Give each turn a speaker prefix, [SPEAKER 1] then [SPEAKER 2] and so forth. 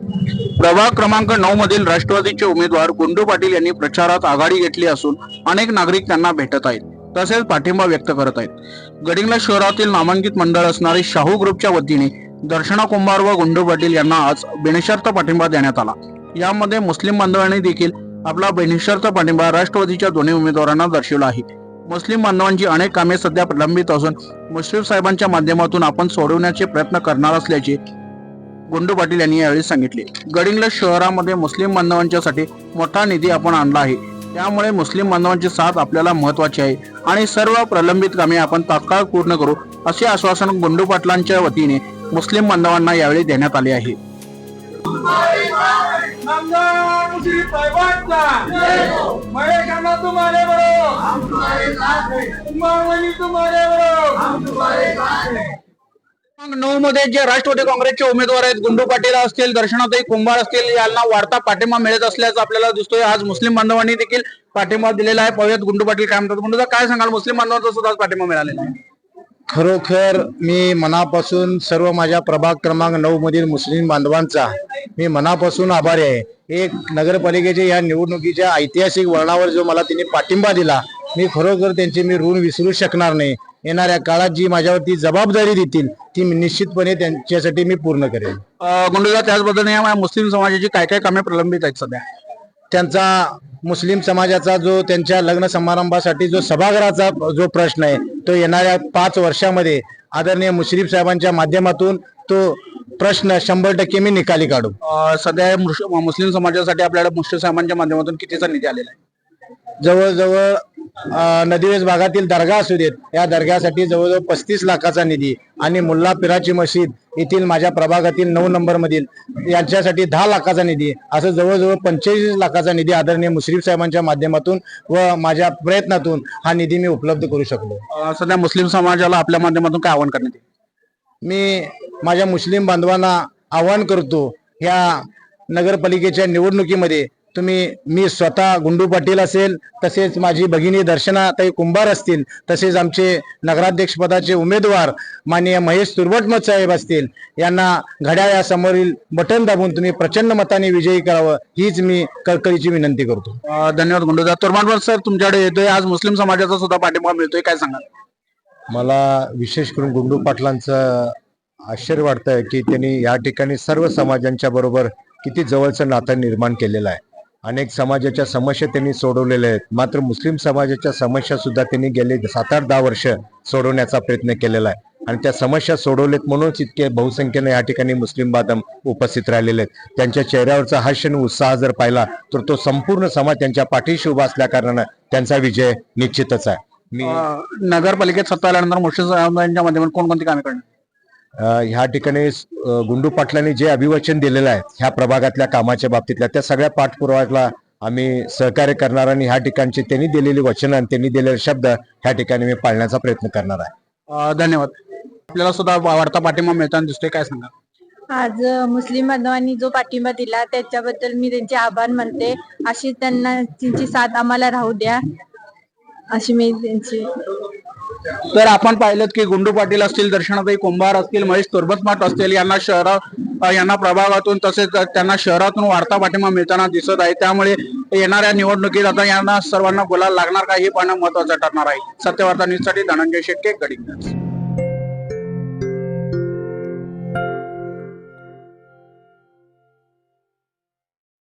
[SPEAKER 1] प्रभाग क्रमांक नऊ मधील राष्ट्रवादीचे उमेदवार गुंडू पाटील यांनी प्रचारात आघाडी घेतली असून अनेक नागरिक त्यांना भेटत आहेत तसेच पाठिंबा व्यक्त करत आहेत. गडिंगला शहरातील नामांकित मंडळ असणारे शाहू ग्रुपच्या वतीने दर्शना कुंभार व गुंडू पाटील यांना आज बिनशर्त पाठिंबा देण्यात आला. यामध्ये मुस्लिम बांधवांनी देखील आपला बिनशर्त पाठिंबा राष्ट्रवादीच्या दोन्ही उमेदवारांना दर्शवला आहे. मुस्लिम बांधवांची अनेक कामे सध्या प्रलंबित असून मुश्रीफ साहेबांच्या माध्यमातून आपण सोडवण्याचे प्रयत्न करणार असल्याचे गुंडू पाटील यांनी यावेळी सांगितले. गडिंग्लज शहरामध्ये मुस्लिम बांधवांच्यासाठी मोठा निधी आपण आणला आहे. त्यामुळे मुस्लिम बांधवांची साथ आपल्याला महत्वाची आहे. आणि सर्व प्रलंबित कामे आपण तात्काळ पूर्ण करू असे आश्वासन गुंडू पाटलांच्या वतीने मुस्लिम बांधवांना यावेळी देण्यात आले आहे. नऊ मध्ये जे राष्ट्रवादी काँग्रेसचे उमेदवार आहेत गुंडू पाटील असतील दर्शनाताई कुंभार असतील यांना वाढता पाठिंबा मिळत असल्याचं आपल्याला दिसतोय. आज मुस्लिम बांधवांनी देखील पाठिंबा दिलेला आहे. पाहूयात गुंडू पाटील काय म्हणतात. गुंडूचा काय सांगाल? मुस्लिम बांधवांचा सुद्धा पाठिंबा मिळालेला आहे.
[SPEAKER 2] खरोखर मी मनापासून सर्व माझ्या प्रभाग क्रमांक नऊ मधील मुस्लिम बांधवांचा मी मनापासून आभारी आहे. एक नगरपालिकेच्या या निवडणुकीच्या ऐतिहासिक वळणावर जो मला तिने पाठिंबा दिला मी खरोखर त्यांचे मी ऋण विसरू शकणार नाही. येणाऱ्या काळात जी माझ्यावरती जबाबदारी देतील ती निश्चितपणे त्यांच्यासाठी मी पूर्ण करेन.
[SPEAKER 1] अं, गुंडूदा त्याचबद्दल या मुस्लिम समाजाची काय काय कामे प्रलंबित आहेत सध्या?
[SPEAKER 2] त्यांचा मुस्लिम समाजाचा जो त्यांच्या लग्न समारंभासाठी जो सभागृहाचा जो प्रश्न आहे तो येणाऱ्या पाच वर्षामध्ये आदरणीय मुश्रीफ साहेबांच्या माध्यमातून तो प्रश्न शंभर टक्के मी निकाली काढू.
[SPEAKER 1] सध्या मुस्लिम समाजासाठी आपल्याला मुश्रीफ साहेबांच्या माध्यमातून कितीचा निधी आलेला आहे?
[SPEAKER 2] जवळजवळ अं, नदीवेस भागातील दर्गा असू देत या दर्ग्यासाठी जवळजवळ पस्तीस लाखाचा निधी आणि मुल्ला पिराची मशीद येथील माझ्या प्रभागातील नऊ नंबर मधील यांच्यासाठी दहा लाखाचा निधी असं जवळजवळ पंचेचाळीस लाखाचा निधी आदरणीय मुश्रीफ साहेबांच्या माध्यमातून व माझ्या प्रयत्नातून हा निधी मी उपलब्ध करू शकलो.
[SPEAKER 1] सध्या मुस्लिम समाजाला आपल्या माध्यमातून काय आवाहन करण्यात
[SPEAKER 2] मी माझ्या मुस्लिम बांधवांना आवाहन करतो ह्या नगरपालिकेच्या निवडणुकीमध्ये तुम्ही मी स्वतः गुंडू पाटील असेल तसेच माझी भगिनी दर्शना ताई कुंभार असतील तसेच आमचे नगराध्यक्ष पदाचे उमेदवार माननीय महेश तुर्वटमत साहेब असतील यांना घड्याळ्या समोरील बटन दाबून तुम्ही प्रचंड मताने विजयी करावं हीच मी कळकळीची विनंती करतो.
[SPEAKER 1] धन्यवाद गुंडूदा तुर्मानवर सर तुमच्याकडे येतोय. आज मुस्लिम समाजाचा सुद्धा पाठिंबा मिळतोय. काय सांगाल?
[SPEAKER 2] मला विशेष करून गुंडू पाटलांचं आश्चर्य वाटतंय की त्यांनी या ठिकाणी सर्व समाजांच्या बरोबर किती जवळचं नातं निर्माण केलेलं आहे. अनेक समाजाच्या समस्या त्यांनी सोडवलेल्या आहेत. मात्र मुस्लिम समाजाच्या समस्या सुद्धा त्यांनी गेले सात आठ दहा वर्ष सोडवण्याचा प्रयत्न केलेला आहे. आणि त्या समस्या सोडवलेत म्हणूनच इतके बहुसंख्येने या ठिकाणी मुस्लिम बांधव उपस्थित राहिलेले आहेत. त्यांच्या चेहऱ्यावरचा हर्ष आणि उत्साह जर पाहिला तर तो संपूर्ण समाज त्यांच्या पाठीशी उभा असल्या त्यांचा विजय निश्चितच आहे. मी
[SPEAKER 1] नगरपालिकेत सत्ता आल्यानंतर मुस्लिम साहेबांच्या माध्यमातून कोणकोणती कामे करणार?
[SPEAKER 2] ह्या ठिकाणी गुंडू पाटलांनी जे अभिवचन दिलेलं आहे ह्या प्रभागातल्या कामाच्या बाबतीतल्या त्या सगळ्या पाठपुराव्याला आम्ही सहकार्य करणार आणि ह्या ठिकाणची त्यांनी दिलेली वचनं आणि त्यांनी दिलेले शब्द ह्या ठिकाणी मी पाळण्याचा प्रयत्न करणार आहे.
[SPEAKER 1] धन्यवाद. आपल्याला सुद्धा वाढता पाठिंबा मिळताना दिसतोय काय सांगा
[SPEAKER 3] आज मुस्लिम बांधवांनी जो पाठिंबा दिला त्याच्याबद्दल मी त्यांचे आभार मानते. अशी त्यांना त्यांची साथ आम्हाला राहू द्या अशी मी त्यांची
[SPEAKER 1] तर आपण पाहिलं की गुंडू पाटील असतील दर्शनाताई कुंभार असतील महेश तुर्बतमाट असतील यांना शहरा यांना प्रभागातून तसेच त्यांना शहरातून वाढता पाठिंबा मिळताना दिसत आहे. त्यामुळे येणाऱ्या निवडणुकीत आता यांना सर्वांना बोलायला लागणार का हे पाहणं महत्वाचं ठरणार आहे. सत्यवार्ता न्यूजसाठी धनंजय शेट्टे गडिंग